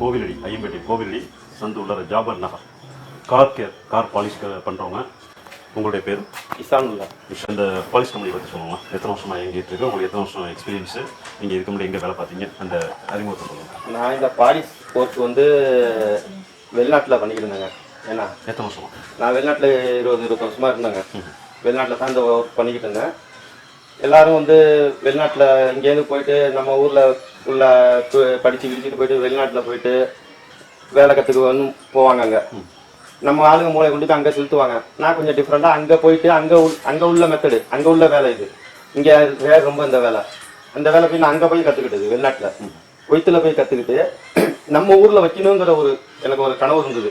கோவிலடி ஐயம்பேட்டை கோவிலடி சந்து உள்ள Jafar Nagar. Car care car polish பண்ணுறவங்க உங்களுடைய பேர்? இசானுல்லா இந்த பாலிஷ் கம்பெனி பற்றி சொல்லுவாங்க எத்தனை வருஷமாக இயங்கிட்டு இருக்கு? உங்களுக்கு எத்தனை வருஷம் எக்ஸ்பீரியன்ஸு நீங்கள் இதுக்கு முன்னாடி எங்கே வேலை பார்த்தீங்க? அந்த அறிமுகத்தை சொல்லுங்கள் நான் இந்த பாரிஸ் கோர்ஸ் வந்து வெளிநாட்டில் பண்ணிக்கிட்டு இருந்தேங்க. ஏன்னா எத்தனை வருஷமா? நான் வெளிநாட்டில் இருபது இருபது வருஷமாக இருந்தேங்க. வெளிநாட்டில் தான் இந்த ஒர்க் பண்ணிக்கிட்டு இருந்தேன். எல்லாரும் வந்து வெளிநாட்டில் இங்கேருந்து போயிட்டு நம்ம ஊரில் உள்ள ப- படிச்சு கிடிச்சிட்டு போயிட்டு வெளிநாட்டில் போயிட்டு வேலை கற்றுக்க வந்து போவாங்க அங்கே. நம்ம ஆளுங்க மூளை கொண்டு அங்கே செலுத்துவாங்க. நான் கொஞ்சம் டிஃப்ரெண்ட்டாக அங்கே போயிட்டு அங்கே அங்கே உள்ள மெத்தடு அங்கே உள்ள வேலை இது. இங்கே வேலை ரொம்ப இந்த வேலை. அந்த வேலை போய் நான் அங்கே போய் கற்றுக்கிட்டது வெளிநாட்டில். கொய்த்தில் போய் கற்றுக்கிட்டு நம்ம ஊரில் வைக்கணுங்கிற ஒரு எனக்கு ஒரு கனவு இருந்தது.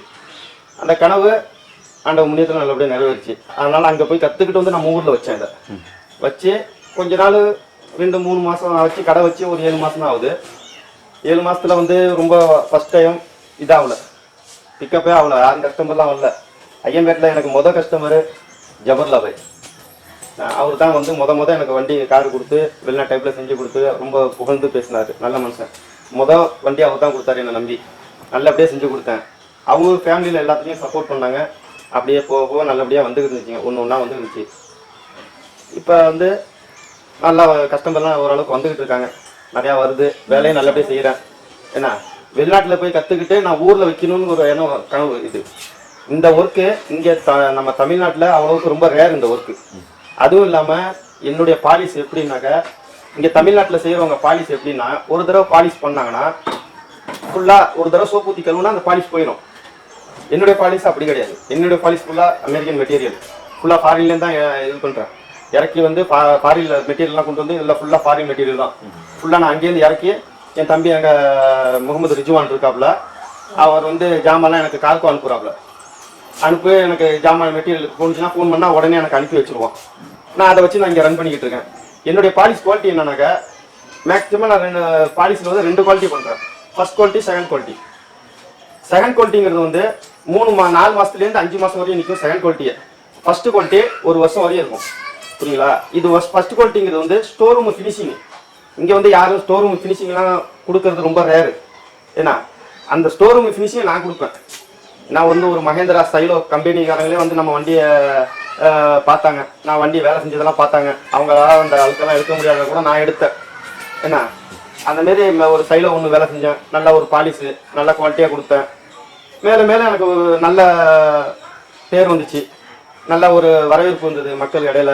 அந்த கனவு ஆண்ட முன்னேற்றம் நல்லபடியாக நிறைவேறுச்சு. அதனால அங்கே போய் கற்றுக்கிட்டு வந்து நம்ம ஊரில் வச்சேன் இதை வச்சு கொஞ்ச நாள் ரெண்டு மூணு மாதம் வச்சு கடை வச்சு ஒரு ஏழு மாதம் தான் ஆகுது. ஏழு மாதத்தில் வந்து ரொம்ப ஃபர்ஸ்ட் டைம் இதாகல. பிக்கப்பே ஆகல யாரும் கஸ்டமர்லாம் வரல. ஐயம்பேட்டில் எனக்கு மொதல் கஸ்டமரு ஜபர்லா பாய். அவர் தான் வந்து மொதல் மொதல் எனக்கு வண்டி கார் கொடுத்து வெளிநாட்டு டைப்பில் செஞ்சு கொடுத்து ரொம்ப புகழ்ந்து பேசினார். நல்ல மனுஷன். மொதல் வண்டி அவர் தான் கொடுத்தாரு என்னை நம்பி. நல்லபடியாக செஞ்சு கொடுத்தேன். அவங்க ஃபேமிலியில் எல்லாத்துலேயும் சப்போர்ட் பண்ணாங்க. அப்படியே போக போக நல்லபடியாக வந்துருந்துச்சிங்க இருந்துச்சுங்க. ஒன்று ஒன்றா வந்துருந்துச்சு இப்போ வந்து நல்லா கஸ்டமர்லாம் ஓரளவுக்கு வந்துக்கிட்டு இருக்காங்க. நிறையா வருது. வேலையும் நல்லபடியாக செய்கிறேன் ஏன்னா வெளிநாட்டில் போய் கற்றுக்கிட்டு நான் ஊரில் வைக்கணும்னு ஒரு எண்ணம் கனவு இது. இந்த ஒர்க்கு இங்கே த நம்ம தமிழ்நாட்டில் அவ்வளோவுக்கு ரொம்ப ரேர் இந்த ஒர்க்கு அதுவும் இல்லாமல் என்னுடைய பாலிஸ் எப்படின்னாக்க இங்கே தமிழ்நாட்டில் செய்கிறவங்க பாலிஸ் எப்படின்னா ஒரு தடவை பாலிஷ் பண்ணாங்கன்னா ஃபுல்லாக ஒரு தடவை சோப்பு ஊற்றி கழுவுனா அந்த பாலிஷ் போயிடும் என்னுடைய பாலிஸ் அப்படி கிடையாது. என்னுடைய பாலிஸ் ஃபுல்லாக அமெரிக்கன் மெட்டீரியல் ஃபுல்லாக ஃபாரின்லேருந்து தான் இது பண்ணுறேன் இறக்கி வந்து ஃபாரின் மெட்டீரியல்லாம் கொண்டு வந்து இதில் ஃபுல்லாக ஃபாரின் மெட்டீரியல் தான். ஃபுல்லாக நான் அங்கேருந்து இறக்கி என் தம்பி அங்கே முகமது ரிஜுவான் இருக்காப்புல அவர் வந்து ஜாமான்லாம் எனக்கு கார்கோ அனுப்புகிறாப்புல அனுப்பி எனக்கு ஜாமான் மெட்டீரியல் போணுச்சுன்னா ஃபோன் பண்ணால் உடனே எனக்கு அனுப்பி வச்சுருவான். நான் அதை வச்சு நான் இங்கே ரன் பண்ணிக்கிட்டு இருக்கேன். என்னுடைய பாலிஸ் குவாலிட்டி என்னன்னாக்கா மேக்ஸிமம் நான் ரெண்டு பாலிஸில் வந்து ரெண்டு குவாலிட்டி பண்ணுறேன் first quality second quality second குவாலிட்டிங்கிறது வந்து மூணு மா நாலு மாதத்துலேருந்து அஞ்சு மாதம் வரையும் நிற்கும் செகண்ட் குவாலிட்டியை ஃபஸ்ட்டு குவாலிட்டி ஒரு வருஷம் வரையும் இருக்கும். புரியுங்களா இது ஃபர்ஸ்ட் குவாலிட்டிங்கிறது வந்து ஸ்டோர் ரூம் ஃபினிஷிங் இங்கே வந்து யாரும் ஸ்டோர் ரூம் ஃபினிஷிங்லாம் கொடுக்கறது ரொம்ப ரேரு ஏன்னா அந்த ஸ்டோர் ரூம் ஃபினிஷிங் நான் கொடுப்பேன். நான் வந்து ஒரு மகேந்திரா ஸ்டைலோ கம்பெனிக்காரங்களே வந்து நம்ம வண்டியை பார்த்தாங்க. நான் வண்டி வேலை செஞ்சதெல்லாம் பார்த்தாங்க. அவங்களால அந்த அழுக்கெல்லாம் எடுக்க முடியாத கூட நான் எடுத்தேன். ஏன்னா அந்த மாரி ஒரு சைடில் ஒன்று வேலை செஞ்சேன். நல்ல ஒரு பாலிஸு நல்ல குவாலிட்டியாக கொடுத்தேன். மேலே மேலே எனக்கு ஒரு நல்ல பேர் வந்துச்சு. நல்ல ஒரு வரவேற்பு வந்தது மக்கள் இடையில.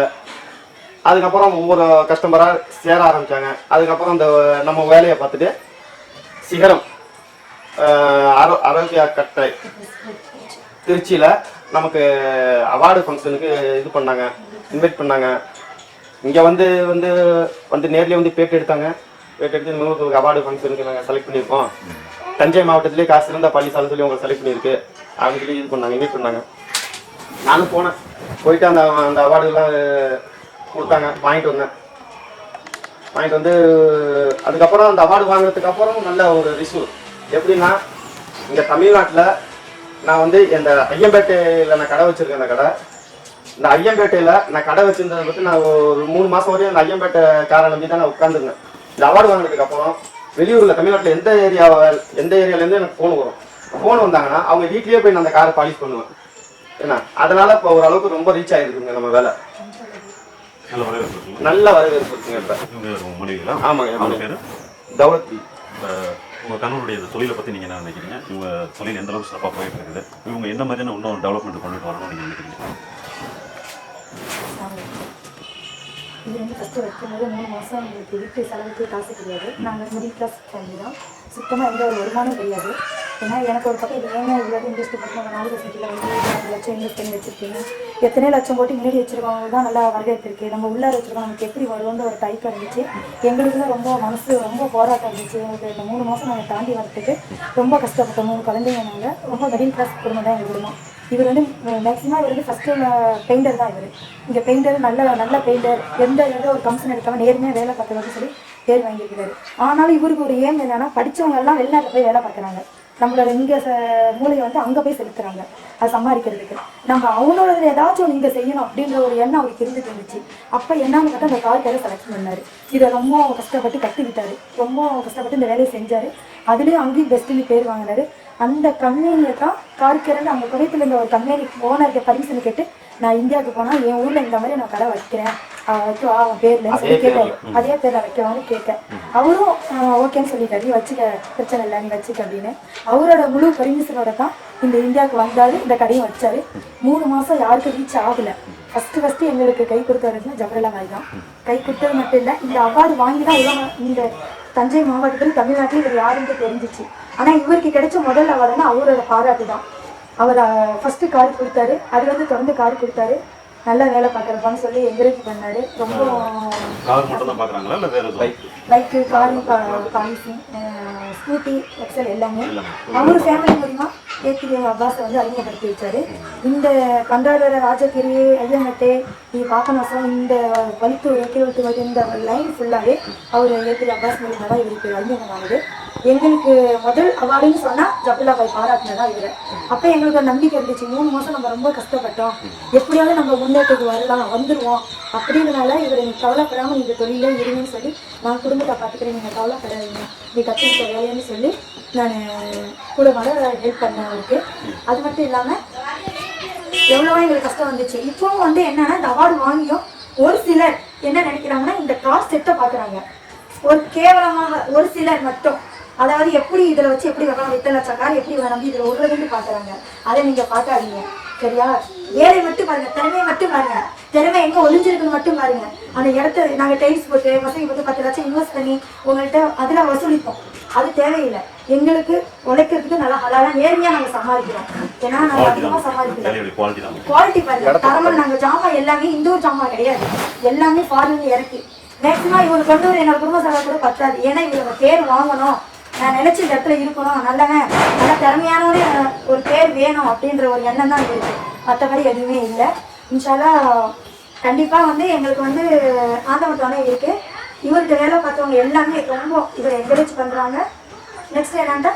அதுக்கப்புறம் ஒவ்வொரு கஸ்டமராக சேர ஆரம்பித்தாங்க அதுக்கப்புறம் இந்த நம்ம வேலையை பார்த்துட்டு சிகரம் அரோ ஆரோ ஆரோக்கியா கட்டை திருச்சியில் நமக்கு அவார்டு ஃபங்க்ஷனுக்கு இது பண்ணாங்க இன்வைட் பண்ணாங்க. இங்கே வந்து வந்து வந்து நேர்லேயே வந்து பேட்டு எடுத்தாங்க. பேட்டு எடுத்து உங்களுக்கு அவார்டு ஃபங்க்ஷனுக்கு நாங்கள் செலக்ட் பண்ணியிருக்கோம். தஞ்சை மாவட்டத்திலே காசு சிறந்த பள்ளிசாலை சொல்லி உங்களை செலக்ட் பண்ணியிருக்கு. அப்படின்னு சொல்லி இது பண்ணாங்க இன்வைட் பண்ணாங்க. நானும் போனேன். போயிட்டு அந்த அந்த அவார்டுலாம் கொடுத்தாங்க. வாங்கிட்டு வந்தேன். வாங்கிட்டு வந்து அதுக்கப்புறம் அந்த அவார்டு வாங்கினதுக்கு அப்புறம் நல்ல ஒரு ரிசீவ் எப்படின்னா இங்கே தமிழ்நாட்டில் நான் வந்து இந்த ஐயம்பேட்டையில் நான் கடை வச்சுருக்கேன் அந்த கடை. இந்த ஐயம்பேட்டையில் நான் கடை வச்சுருந்ததை பற்றி நான் ஒரு மூணு மாதம் வரையும் அந்த ஐயம்பேட்டை காரை நம்பி தான் நான் உட்காந்துருந்தேன் இந்த அவார்டு வாங்கினதுக்கு அப்புறம் வெளியூரில் தமிழ்நாட்டில் எந்த ஏரியாவை எந்த ஏரியாலேருந்து எனக்கு ஃபோன் வரும். ஃபோன் வந்தாங்கன்னா அவங்க வீட்லேயே போய் நான் அந்த காரை பாலிஷ் பண்ணுவேன். ஏன்னா அதனால இப்போ ஓரளவுக்கு ரொம்ப ரீச் ஆகிருக்குங்க நம்ம வேலை. நல்ல வரவேற்பு இருக்குங்களா நல்ல வரவேற்பு இருக்குங்க இப்போ மனைவிகளா ஆமாங்க, அவங்க ஆமாங்க. பேர்? தௌலத். பி உங்கள் கணவருடைய தொழிலை பற்றி நீங்கள் என்ன நினைக்கிறீங்க? இவங்க தொழில் எந்த அளவுக்கு சிறப்பாக போயிட்டு இருக்குது இவங்க என்ன மாதிரியான இன்னும் டெவலப்மெண்ட் கொண்டுட்டு வரணும்னு நீங்கள் நினைக்கிறீங்க? இது வந்து ஃபஸ்ட்டு வைக்கும்போது மூணு மாதம் எங்களுக்கு வீட்டு செலவுக்கு காசு கிடையாது. நாங்கள் மிடில் கிளாஸ் ஃபேமிலி தான். சுத்தமாக எந்த ஒரு வருமானம் கிடையாது. ஏன்னா எனக்கு ஒரு பக்கம் இது ஏங்க இவ்வளோ இன்வெஸ்ட் பண்ணி நம்ம நாலு சொசைட்டியில் வந்து ரெண்டு லட்சம் இன்வெஸ்ட் பண்ணி வச்சுருக்கீங்க எத்தனை லட்சம் போட்டு முன்னாடி வச்சிருக்கவங்க தான் நல்லா வரவேற்பு இருக்குது நம்ம உள்ளார வச்சுருக்கோம். நமக்கு எப்படி வருவோம்னு ஒரு டைப் இருந்துச்சு. எங்களுக்கு தான் ரொம்ப மனசு ரொம்ப போராட்டம் இருந்துச்சு. எங்களுக்கு இந்த மூணு மாதம் நாங்கள் தாண்டி வரத்துக்கு ரொம்ப கஷ்டப்பட்டோம். மூணு குழந்தைங்க நாங்கள் ரொம்ப மிடில் கிளாஸ் குடும்பம் தான் எங்கள் குடும்பம். இவர் வந்து மேக்ஸிமம் இவர் வந்து ஃபஸ்ட்டு பெயிண்டர் தான் இவர். இங்கே பெயிண்டர் நல்ல நல்ல பெயிண்டர் எந்த எந்த ஒரு கம்சன் எடுக்காமல் நேர்மையாக வேலை பார்க்கறதுன்னு சொல்லி பேர் வாங்கியிருக்கிறாரு. ஆனாலும் இவருக்கு ஒரு ஏம் என்னென்னா படிச்சவங்க எல்லாம் வெளிநாட்டில் போய் வேலை பார்க்குறாங்க. நம்மளோட இங்கே மூளையை வந்து அங்கே போய் செலுத்துறாங்க. அது சம்பாதிக்கிறதுக்கு நம்ம அவனோட ஏதாச்சும் ஒன்று இங்கே செய்யணும் அப்படின்ற ஒரு எண்ணம் அவருக்கு இருந்துட்டு இருந்துச்சு. அப்போ என்னன்னு பார்த்தா அந்த கார் செலக்ட் பண்ணாரு. இதை ரொம்ப கஷ்டப்பட்டு கற்றுக்கிட்டாரு ரொம்ப கஷ்டப்பட்டு இந்த வேலையை செஞ்சாரு. அதுலேயும் அங்கேயும் பெஸ்ட்டுன்னு பேர் வாங்கினாரு. அந்த கம்பெனியை தான் கார்கரன் அவங்க குவைத்தில் இருந்த ஒரு கம்பெனி ஓனருக்கு பர்மிஷன் கேட்டு நான் இந்தியாவுக்கு போனால் என் ஊரில் இந்த மாதிரி நான் கடை வைக்கிறேன். வைக்கவா அவன் பேர்லன்னு சொல்லி கேட்டாரு அதே பேரை வைக்கவான்னு கேட்டேன். அவரும் ஓகேன்னு சொல்லிட்டாரு. நீ வச்சுக்க பிரச்சனை இல்லை நீ வச்சுக்க அப்படின்னு. அவரோட முழு பர்மிஷனோட தான் இந்த இந்தியாவுக்கு வந்தாரு இந்த கடையும் வச்சாரு. மூணு மாசம் யாருக்கும் ரீச் ஆகல. ஃபர்ஸ்ட் ஃபர்ஸ்ட் எங்களுக்கு கை கொடுத்தவருன்னா ஜபரலா பாய் தான். கை கொடுத்தது மட்டும் இல்லை இந்த அவார்டு வாங்கி தான் இந்த தஞ்சை மாவட்டத்தில் தமிழ்நாட்டில் இவர் யாருன்னு தெரிஞ்சிச்சு. ஆனா இவருக்கு கிடைச்ச முதல் அவார்டுனா அவரோட பாராட்டு தான். அவர் ஃபர்ஸ்ட் கார் கொடுத்தாரு. அது வந்து தொடர்ந்து கார் கொடுத்தாரு. நல்லா வேலை பார்க்குறப்பான்னு சொல்லி என்கரேஜ் பண்ணாரு ரொம்ப கார் மட்டும் தான் பார்க்குறாங்களா இல்லை வேறு எதுவும் bike car polish Scooty XL எல்லாமே அவர் ஃபேமிலி மூலிமா ஏகே அப்பாஸ் வந்து அறிமுகப்படுத்தி வச்சார். இந்த கண்டாடர ராஜகிரி ஐயமட்டே நீ பாக்கநாசம் இந்த வலித்தூர் ஏக்கிரவத்து இந்த லைன் ஃபுல்லாகவே அவர் ஏகே அப்பாஸ் மூலியமாக தான் இவருக்கு அறிமுகமானது எங்களுக்கு முதல் அவார்டுன்னு சொன்னால் ஜபுல்லா பாய் பாராட்டினதா இவர். அப்போ எங்களுக்கு நம்பிக்கை இருந்துச்சு. மூணு மாதம் நம்ம ரொம்ப கஷ்டப்பட்டோம். எப்படியாவது நம்ம முன்னேற்றத்துக்கு வரலாம் வந்துடுவோம் அப்படிங்கிறனால இவர் எனக்கு கவலைப்படாமல் இந்த தொழிலே இருங்கன்னு சொல்லி நான் குடும்பத்தை பார்த்துக்கிறேன் நீங்கள் கவலைப்படாதீங்க. நீ கற்றுக்கிட்ட வேலைன்னு சொல்லி நான் கூட வர ஹெல்ப் பண்ணேன் அவருக்கு. அது மட்டும் இல்லாமல் எவ்வளவோ எங்களுக்கு கஷ்டம் வந்துச்சு. இப்போவும் வந்து என்னன்னா இந்த அவார்டு வாங்கியும் ஒரு சிலர் என்ன நினைக்கிறாங்கன்னா இந்த கார் செட்டை பார்க்குறாங்க. ஒரு கேவலமாக ஒரு சிலர் மட்டும். அதாவது எப்படி இதில் வச்சு எப்படி வரலாம் இத்தனை லட்சம் எப்படி நம்பி இதில் விடுறதுன்னு பார்க்குறாங்க. அதை நீங்கள் பார்க்காதீங்க. சரியா? வேலை மட்டும் பாருங்க திறமையை மட்டும் பாருங்க. திறமை எங்க ஒளிஞ்சிருக்குன்னு மட்டும் பாருங்க. அந்த இடத்த நாங்க டைல்ஸ் போட்டு வசதி போட்டு பத்து லட்சம் இன்வெஸ்ட் பண்ணி உங்கள்கிட்ட அதுல வசூலிப்போம். அது தேவையில்லை. எங்களுக்கு உழைக்கிறதுக்கு நல்லா ஹலாலா நேர்மையா நாங்க சமாளிக்கிறோம் ஏன்னா நாங்க அதிகமா சமாளிக்கிறோம் குவாலிட்டி பாருங்க. தரமல் நாங்க ஜாமான் எல்லாமே இந்தூர் ஜாமான் கிடையாது. எல்லாமே ஃபாரின்ல இறக்கி. மேக்ஸிமம் இவங்க கொண்டு வர என்னோட குடும்ப செலவு கூட பத்தாது. ஏன்னா இவங்க பேர் வாங்கணும். நான் நினைச்ச இந்த இடத்துல இருக்கணும். நல்லவன் நல்ல திறமையானவனே ஒரு பேர் வேணும் அப்படின்ற ஒரு எண்ணம் தான் இருக்கு. மற்றபடி எதுவுமே இல்லை. இன்ஷாலா கண்டிப்பா வந்து எங்களுக்கு வந்து ஆந்தவட்டோனே இருக்கு. இவர்கிட்ட வேலை பார்த்தவங்க எல்லாமே ரொம்ப இவரை என்கரேஜ் பண்றாங்க. நெக்ஸ்ட் என்னன்னா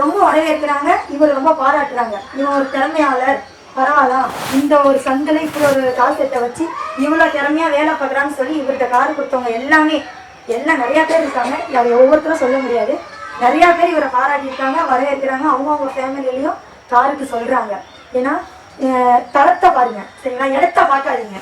ரொம்ப வரவேற்கிறாங்க. இவர் ரொம்ப பாராட்டுறாங்க. இவன் ஒரு திறமையாளர். பரவாயில்ல. இந்த ஒரு சந்தில இப்படி ஒரு கால் வச்சு இவ்வளோ திறமையாக வேலை பார்க்குறான்னு சொல்லி இவர்கிட்ட கார் கொடுத்தவங்க எல்லாமே எல்லாம் நிறைய பேர் இருக்காங்க. அதை ஒவ்வொருத்தரும் சொல்ல முடியாது. நிறையா பேர் இவரை பாராட்டியிருக்காங்க வரவேற்கிறாங்க. அவங்க ஃபேமிலிலையும் காருக்கு சொல்கிறாங்க ஏன்னா அஹ், தரத்தை பாருங்க சரிங்களா? இடத்த பார்க்காதீங்க.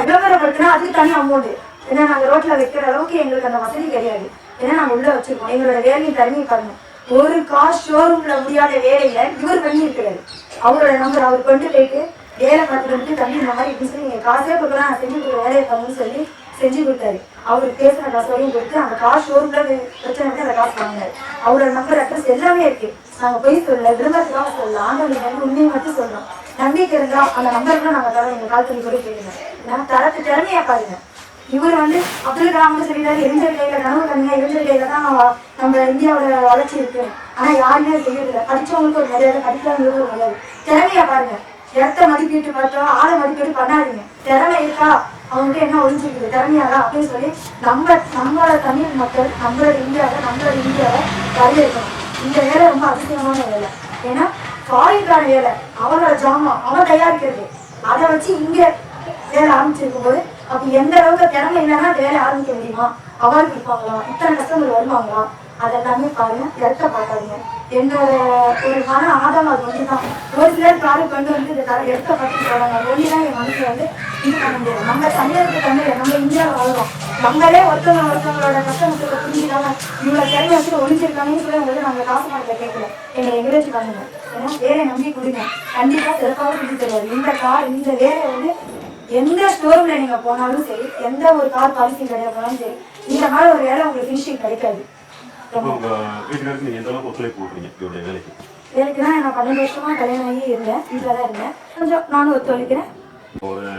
விளம்பரப்படுத்தினா அதுக்கு தனி அமௌண்ட் ஏன்னா நாங்கள் ரோட்டில் வைக்கிற அளவுக்கு எங்களுக்கு அந்த வசதி கிடையாது. ஏன்னா நாங்கள் உள்ளே வச்சிருக்கோம். எங்களோட வேலையும் தனியை பாருங்க. ஒரு கார் ஷோரூம்ல முடியாத வேலையில இவர் பண்ணியிருக்கிறாரு. அவரோட நம்பர் அவர் கொண்டு போயிட்டு வேலை பார்த்துட்டு வந்துட்டு தம்பி இந்த மாதிரி இப்படி சொல்லி காசே கொடுக்கலாம் செஞ்சு வேலையை தரணும்னு சொல்லி செஞ்சு கொடுத்தாரு. அவர் பேசின காசையும் கொடுத்து அந்த காசு ஷோரூம்ல பிரச்சனை வந்து அந்த காசு வாங்கினாரு. அவரோட நம்பர் அட்ரஸ் எல்லாமே இருக்கு. நாங்க போய் சொல்லல விரும்பத்துக்காக சொல்லல. ஆண்டவனுக்கு வந்து உண்மையை மட்டும் சொல்றோம். நம்பிக்கை இருந்தா அந்த நம்பருக்கு நாங்க தரோம். எங்கள் கால் பண்ணி கூட கேளுங்க. நான் தரத்து திறமையா பாருங்க. இவர் வந்து அப்துல் கலாம் சொல்லிட்டாரு எரிஞ்சல் கையில கனவு கண்ணுங்க எரிஞ்சல் கையில தான் நம்ம இந்தியாவோட வளர்ச்சி இருக்கு. ஆனா யாருமே அது செய்யறதில்ல. படிச்சவங்களுக்கு ஒரு மரியாதை படிக்காதவங்களுக்கு ஒரு மரியாதை. திறமையா பாருங்க. இடத்த மதிப்பீட்டு பார்த்தோம் ஆளை மதிப்பீட்டு பண்ணாதீங்க. திறமை இருக்கா? அவங்க என்ன ஒழிஞ்சிருக்குது திறமையாரா அப்படின்னு சொல்லி நம்ம நம்மளோட தமிழ் மக்கள் நம்மளோட இந்தியாவை நம்மளோட இந்தியாவை வரவேற்கணும் இந்த வேலை ரொம்ப அதிசயமான வேலை. ஏன்னா ஃபாரின்கான வேலை. அவரோட ஜாமான் அவன் தயாரிக்கிறது. அதை வச்சு இங்கே வேலை ஆரம்பிச்சிருக்கும் போது அப்போ எந்த அளவுக்கு திறமை இல்லைன்னா வேலை ஆரம்பிக்க முடியுமா? அவருக்கு இருப்பாங்களாம். இத்தனை கஸ்டமர் வருவாங்களா அதெல்லாமே பாருங்க இடத்த பார்க்காதீங்க என்னோட ஒரு மன ஆதம் அது ஒன்றுதான் ஒரு சிலர் காரு கொண்டு வந்து இதை தர இடத்த பார்த்து போறாங்க அது ஒன்றுதான் என் மனசு வந்து இது பண்ண முடியாது. நம்ம தமிழருக்கு தமிழ் நம்ம இந்தியாவில் வாழ்றோம். நம்மளே ஒருத்தவங்க ஒருத்தவங்களோட கஷ்டத்தை புரிஞ்சுக்காம இவ்வளோ திறமை வச்சு ஒழிஞ்சிருக்காங்கன்னு சொல்லி உங்களுக்கு நாங்கள் காசு பணத்தை கேட்கல. என்னை என்கரேஜ் பண்ணுங்க. ஏன்னா வேலை நம்பி கொடுங்க. கண்டிப்பாக சிறப்பாக செஞ்சு தருவாரு இந்த கார் இந்த வேலை வந்து எந்த ஸ்டோரூம்ல நீங்க போனாலும் சரி எந்த ஒரு கார் பாலிசி கிடையாது போனாலும் சரி இந்த மாதிரி ஒரு வேலை உங்களுக்கு ஃபினிஷிங் கிடைக்காது. உங்கள் வீட்டுக்காருக்கு நீங்கள் எந்த அளவுக்கு ஒத்துழைப்பு கொடுக்குறீங்க இவருடைய வேலைக்கு வேலைக்கு தான் நான் பன்னெண்டு வருஷமா கல்யாணம் ஆகி இருந்தேன் வீட்டில் தான் இருந்தேன் கொஞ்சம் நானும் ஒத்துழைக்கிறேன் ஒரு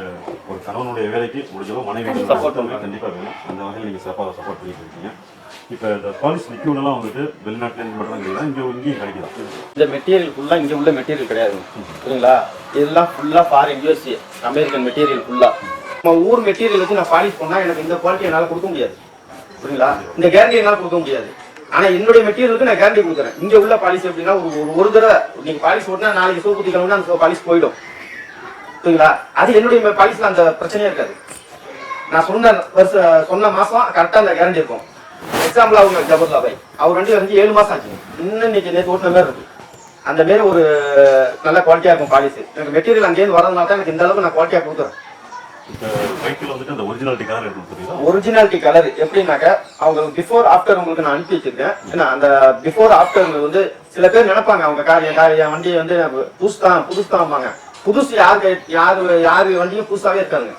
ஒரு கணவனுடைய வேலைக்கு முடிஞ்சளவு மனைவி சப்போர்ட் கண்டிப்பாக வேணும் அந்த வகையில் நீங்கள் சிறப்பாக சப்போர்ட் பண்ணிட்டு இருக்கீங்க இப்போ இந்த பாலிஸ் லிக்யூடெல்லாம் வந்துட்டு வெளிநாட்டிலேருந்து மட்டும் கிடையாது இங்கே இங்கேயும் கிடைக்குதா இந்த மெட்டீரியல் ஃபுல்லாக இங்கே உள்ள மெட்டீரியல் கிடையாது சரிங்களா இதெல்லாம் ஃபுல்லாக ஃபாரின் யூஎஸ்ஏ அமெரிக்கன் மெட்டீரியல் ஃபுல்லாக நம்ம ஊர் மெட்டீரியல் வச்சு நான் பாலிஷ் பண்ணால் எனக்கு இந்த குவாலிட்டி என்னால் கொடுக்க முடியாது புரியுங்களா இந்த கேரண்டி என்னால் கொடுக்க முடியாது ஆனா என்னுடைய மெட்டீரியலுக்கு நான் கேரண்டி கொடுக்குறேன் இங்க உள்ள பாலிசி அப்படின்னா ஒரு ஒரு- தடவை நீங்க பாலிசி ஓட்டினா நாளைக்கு சோப்பு குத்தி அந்த பாலிசி போயிடும். புரியுங்களா அது என்னுடைய பாலிசில அந்த பிரச்சனையே இருக்காது. நான் சொன்ன வருஷ சொன்ன மாசம் கரெக்டா அந்த கேரண்டி இருக்கும். எக்ஸாம்பிள் அவங்க ஜபர்லா பாய் அவர் ரெண்டு வந்து ஏழு மாசம் ஆச்சு. இன்னும் இன்னைக்கு நேற்று ஓட்டின மாதிரி இருக்கு. அந்த மாரி ஒரு நல்ல குவாலிட்டியா இருக்கும் பாலிசி எனக்கு மெட்டீரியல் அங்கேயிருந்து வரதுனால தான் எனக்கு இந்த அளவுக்கு நான் குவாலிட்டியா கொடுக்குறேன் இப்போ பைக்கில் வந்துட்டு அந்த ஒரிஜினாலிட்டி கலர் எடுத்து எப்படின்னாக்க அவங்க பிஃபோர் ஆஃப்டர் உங்களுக்கு நான் அனுப்பி வச்சிருக்கேன். ஏன்னா அந்த பிஃபோர் ஆஃப்டர் வந்து சில பேர் நினைப்பாங்க அவங்க கார் என் கார் வண்டி வந்து புதுசு தான் புதுசு தான்பாங்க புதுசு யாரு யாரு யாரு வண்டியும் புதுசாவே இருக்காங்க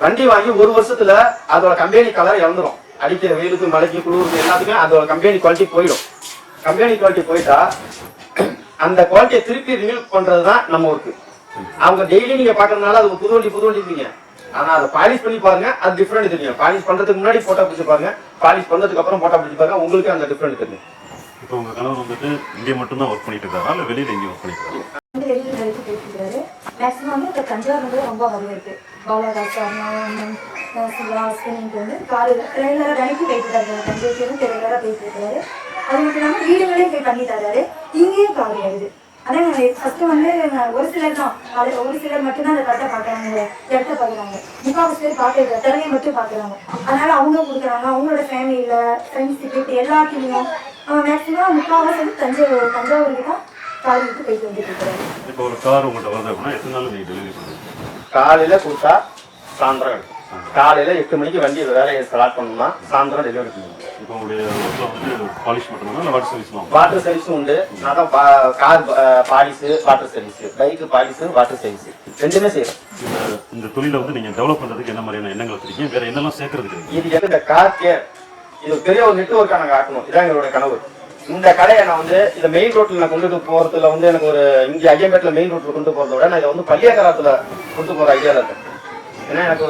வண்டி வாங்கி ஒரு வருஷத்துல அதோட கம்பெனி கலர் இழந்துரும் அடிக்கிற வெயிலுக்கு மழைக்கு குளிருக்கு எல்லாத்துக்கும் அதோட கம்பெனி குவாலிட்டி போயிடும். கம்பெனி குவாலிட்டி போயிட்டா அந்த குவாலிட்டியை திருப்பி ரினியூ பண்றது தான் நம்ம ஒர்க்கு அவங்க டெய்லி நீங்க பாக்குறதுனால அது புது வண்டி புது வண்டி இருக்கீங்க ஆனா அதை பாலிஷ் பண்ணி பாருங்க அது டிஃப்ரெண்ட் தெரியும். பாலிஷ் பண்றதுக்கு முன்னாடி போட்டோ பிடிச்சு பாருங்க. பாலிஷ் பண்ணதுக்கு அப்புறம் போட்டோ பிடிச்சு பாருங்க. உங்களுக்கு அந்த டிஃப்ரெண்ட் தெரியும். இப்போ உங்கள் கணவர் வந்துட்டு இங்கே மட்டும்தான் ஒர்க் பண்ணிட்டு இருக்காரா? இல்லை வெளியில் எங்கேயும் ஒர்க் பண்ணிட்டு இருக்காரா? மேக்ஸிமம் வந்து இப்போ தஞ்சாவூர் வந்து ரொம்ப வரையும் இருக்கு. பாலாகாஸ் சிவா ஹஸ்பண்ட் வந்து கார் ரெகுலராக வேலைக்கு போயிட்டு இருக்காரு. தஞ்சாவூர் ரெகுலராக போயிட்டு இருக்காரு. அது மட்டும் இல்லாமல் வீடுகளையும் போய் பண்ணி தர்றாரு இங்கேயும் கார் ஆனால் ஃபர்ஸ்ட் வந்து ஒரு சிலர் தான். அது ஒரு சிலர் மட்டும்தான் அந்த கட்டை பார்க்குறாங்க இடத்த பார்க்குறாங்க. முக்கால்வாசி பேர் பார்க்கறது திறமையை மட்டும் பார்க்குறாங்க. அதனால அவங்க கொடுக்குறாங்க. அவங்களோட ஃபேமிலியில் ஃப்ரெண்ட்ஸுக்கு இப்படி எல்லாத்தையும் மேக்ஸிமம் முக்கால்வாசி வந்து தஞ்சாவூர் தஞ்சாவூருக்கு தான் கார் விட்டு போயிட்டு வந்துட்டு இருக்கிறாரு இப்போ ஒரு கார் உங்கள்கிட்ட வருது அப்படின்னா எத்தனை நாள் நீங்கள் டெலிவரி பண்ணுவீங்க? காலையில கொடுத்தா சாயந்தரம் கிடைக்கும். காலையில எட்டு மணிக்கு வண்டி வேலையை ஸ்டார்ட் பண்ணணும்னா சாயந்தரம் டெலிவரி பண்ணணும் இப்போ உங்களுடைய பாலிஷ் இல்லை வாட்டர் சர்வீஸ்லாம் வாட்டர் சர்வீஸும் உண்டு. நான் car polish water service bike polish water service ரெண்டுமே செய்யறோம். இந்த தொழிலை வந்து நீங்கள் டெவலப் பண்ணுறதுக்கு என்ன மாதிரியான எண்ணங்கள் வச்சிருக்கீங்க? வேறு என்னெல்லாம் சேர்க்கறதுக்கு இருக்கு? இது எனக்கு கார் கேர் இது பெரிய ஒரு நெட்ஒர்க்கா நாங்க ஆக்கணும். இதான் எங்களுடைய கனவு. இந்த கடையை நான் வந்து இந்த மெயின் ரோட்ல நான் கொண்டுட்டு போறதுல வந்து எனக்கு ஒரு இங்க ஐயம்பேட்டில் மெயின் ரோட்ல கொண்டு போறத விட நான் இதை வந்து பள்ளியக்காரத்துல கொண்டு போற ஐடியால இருக்கேன் ஏன்னா எனக்கு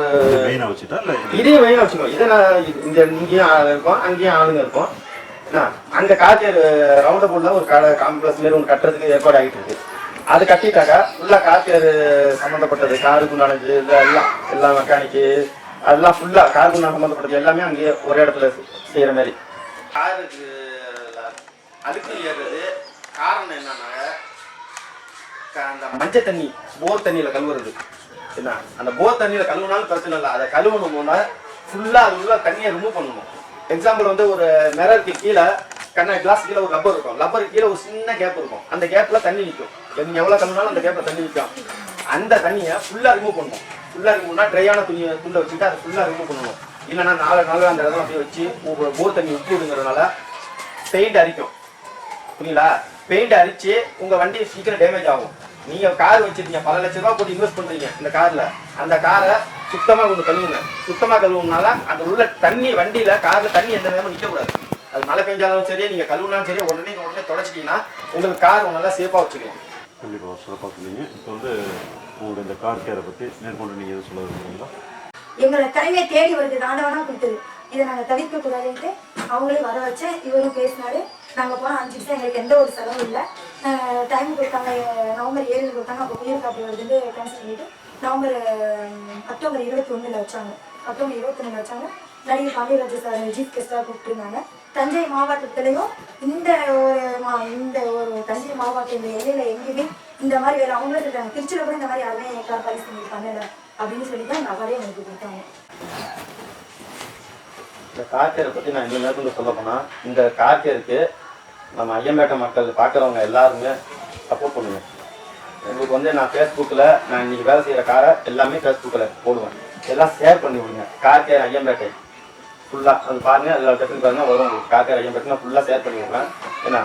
மெயினாக வச்சுட்டா இல்லை இதையும் மெயினாக வச்சுக்கோ இதை நான் இந்த இங்கேயும் ஆள் இருக்கும். அங்கேயும் ஆளுங்க இருக்கும். என்ன, அங்க காத்தியர் ரவுண்ட் போர்டில் ஒரு கடை காம்ப்ளெக்ஸ் மாரி ஒன்று கட்டுறதுக்கு ஏற்பாடு ஆகிட்டு இருக்கு. அது கட்டிட்டாக்கா ஃபுல்லாக காத்தியர் சம்மந்தப்பட்டது காருக்கு இது எல்லாம் எல்லா மெக்கானிக்கு அதெல்லாம் ஃபுல்லாக காருக்கு சம்மந்தப்பட்டது எல்லாமே அங்கேயே ஒரே இடத்துல செய்கிற மாதிரி காருக்கு அழுக்கு ஏறுறது காரணம் என்னன்னா அந்த மஞ்சள் தண்ணி போர் தண்ணியில கழுவுறது. என்ன? அந்த போர் தண்ணியில கழுவுனாலும் பிரச்சனை இல்லை. அதை கழுவணும்னா ஃபுல்லா அது உள்ள தண்ணியை ரிமூவ் பண்ணணும். எக்ஸாம்பிள் வந்து ஒரு மிரருக்கு கீழே கண்ண கிளாஸ் கீழே ஒரு ரப்பர் இருக்கும். ரப்பருக்கு கீழே ஒரு சின்ன கேப் இருக்கும். அந்த கேப்ல தண்ணி நிற்கும் நீங்க எவ்வளவு கழுவினாலும் அந்த கேப்ல தண்ணி நிற்கும் அந்த தண்ணியை ஃபுல்லா ரிமூவ் பண்ணணும். ஃபுல்லா ரிமூவ்னா ட்ரையான துணியை துண்டை வச்சுட்டு அதை ஃபுல்லா ரிமூவ் பண்ணணும். இல்லைன்னா நாலு நாள் அந்த இடத்துல அப்படியே வச்சு போர் தண்ணி உப்பு விடுங்கிறதுனால பெயிண்ட் அரிக்கும். புரியுங்களா பெயிண்ட் அரிச்சு உங்க வண்டி சீக்கிரம் டேமேஜ் ஆகும். நீங்க கார் வச்சிருக்கீங்க. பல லட்ச ரூபாய் போட்டு இன்வெஸ்ட் பண்றீங்க. இந்த கார்ல அந்த காரை சுத்தமா கொஞ்சம் கழுவுங்க. சுத்தமா கழுவுனால அந்த உள்ள தண்ணி வண்டியில கார்ல தண்ணி எந்த நேரமும் நிக்க கூடாது அது மழை பெஞ்சாலும் சரி நீங்க கழுவுனாலும் சரி உடனே உடனே தொடச்சிட்டீங்கன்னா உங்களுக்கு கார் நல்லா சேஃபா வச்சுக்கலாம். கண்டிப்பாக சிறப்பாக சொன்னீங்க. இப்போ வந்து உங்களுடைய இந்த கார் கேரை பற்றி மேற்கொண்டு நீங்கள் எதுவும் சொல்ல விரும்புறீங்களா? எங்களை தலைமையை தேடி வருது. ஆண்டவனா கொடுத்தது. இதை நாங்கள் தவிர்க்க கூடாதுன்ட்டு அவங்களே வர வச்சேன். இவரும் பேசினாரு. நாங்கள் போனால் அஞ்சு நிமிஷம் எங்களுக்கு எந்த ஒரு செலவும் இல்லை. டைம் கொடுத்தாங்க. நவம்பர் ஏழில் கொடுத்தாங்க. அப்போ புயல் காப்பி வருதுன்னு கேன்சல் பண்ணிட்டு நவம்பர் அக்டோபர் இருபத்தி ஒன்றில் வச்சாங்க. அக்டோபர் இருபத்தொன்னில் வச்சாங்க. நடிகர் பாண்டியராஜ சார் சீஃப் கெஸ்டாக கூப்பிட்டுருந்தாங்க. தஞ்சை மாவட்டத்திலையும் இந்த ஒரு மா இந்த ஒரு தஞ்சை மாவட்டம் இந்த எல்லையில் எங்கேயுமே இந்த மாதிரி வேலை அவங்களும் சொல்றாங்க திருச்சியில் கூட இந்த மாதிரி யாருமே எனக்காக பரிசு பண்ணி பண்ணலை அப்படின்னு சொல்லி தான் இந்த அவார்டே எனக்கு கொடுத்தாங்க இந்த கார்கேரை பத்தி நான் இன்னும் மேற்கொண்டு சொல்ல போனா இந்த கார்கேருக்கு நம்ம ஐயம்பேட்டை மக்கள் பார்க்குறவங்க எல்லாருமே சப்போர்ட் பண்ணுவேன் எங்களுக்கு வந்து நான் ஃபேஸ்புக்கில் நான் இன்னைக்கு வேலை செய்கிற காரை எல்லாமே ஃபேஸ்புக்கில் போடுவேன். எல்லாம் ஷேர் பண்ணி விடுங்க. Car care Ayyampettai. ஃபுல்லாக அது பாருங்கள் அதில் டெஸ்ட் பாருங்க வரும் உங்களுக்கு. கார்கேர் ஐயம்பேட்டை நான் ஃபுல்லாக ஷேர் பண்ணி விடுவேன் ஏன்னா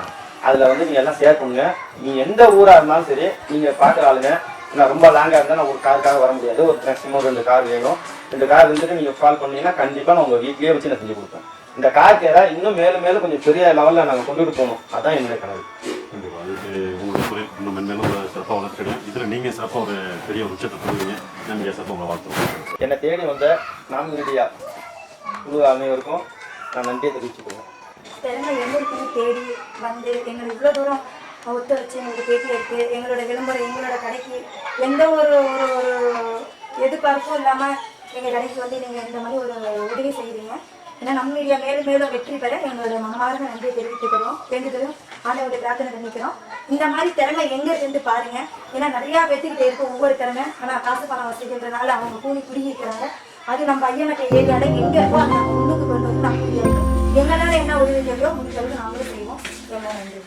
அதில் வந்து நீங்கள் எல்லாம் ஷேர் பண்ணுங்க. நீங்கள் எந்த ஊராக இருந்தாலும் சரி நீங்கள் பார்க்குற ஆளுங்க நான் ரொம்ப லாங்காக இருந்தால் நான் ஒரு காருக்காக வர முடியாது. ஒரு மேக்ஸிமம் ரெண்டு கார் வேணும். ரெண்டு கார் இருந்துட்டு நீங்கள் கால் பண்ணீங்கன்னா கண்டிப்பாக நான் உங்கள் வீட்லேயே வச்சு நான் செஞ்சு கொடுப்பேன். இந்த கேரை இன்னும் மேலும் மேலும் கொஞ்சம் பெரிய லெவலில் நாங்கள் கொண்டுட்டு போகணும். அதான் என்னுடைய கனவு. கண்டிப்பாக அதுக்கு உங்களுடைய தொழில் இன்னும் மென்மேலும் சிறப்பாக வளர்ச்சிடும் இதில் நீங்கள் சிறப்பாக ஒரு பெரிய உச்சத்தை தருவீங்க நீங்கள் சிறப்பாக உங்களை என்னை தேடி வந்த நாம் மீடியா குழு அனைவருக்கும் நான் நன்றியை தெரிவிச்சுக்கிறேன். திறமை எங்களுக்குன்னு தேடி வந்து எங்களை இவ்வளோ தூரம் ஒத்து வச்சு எங்களுக்கு பேட்டி எடுத்து எங்களோட விளம்பரம் எங்களோட கடைக்கு எந்த ஒரு ஒரு ஒரு எதிர்பார்ப்பும் இல்லாமல் எங்கள் கடைக்கு வந்து நீங்கள் இந்த மாதிரி ஒரு உதவி செய்கிறீங்க ஏன்னா நம்முடைய மேலும் மேலும் வெற்றி பெற எங்களுடைய மனமார்ந்த நன்றியை தெரிவித்துக்கிறோம் வேண்டுதலும் ஆண்டவருடைய பிரார்த்தனை பண்ணிக்கிறோம் இந்த மாதிரி திறமை எங்க இருந்து பாருங்க. ஏன்னா நிறைய பேத்துக்கிட்ட இருக்கும் ஒவ்வொரு திறமை. ஆனா காசு பணம் வசதின்றனால அவங்க கூலி குடியிருக்கிறாங்க அது நம்ம ஐயமட்ட ஏரியால எங்க இருக்கோ அந்த முன்னுக்கு கொண்டு வந்து நம்ம எங்களால என்ன உதவி செய்யறோம் முடிஞ்சளவுக்கு நாங்களும் செய்வோம். ரொம்ப நன்றி.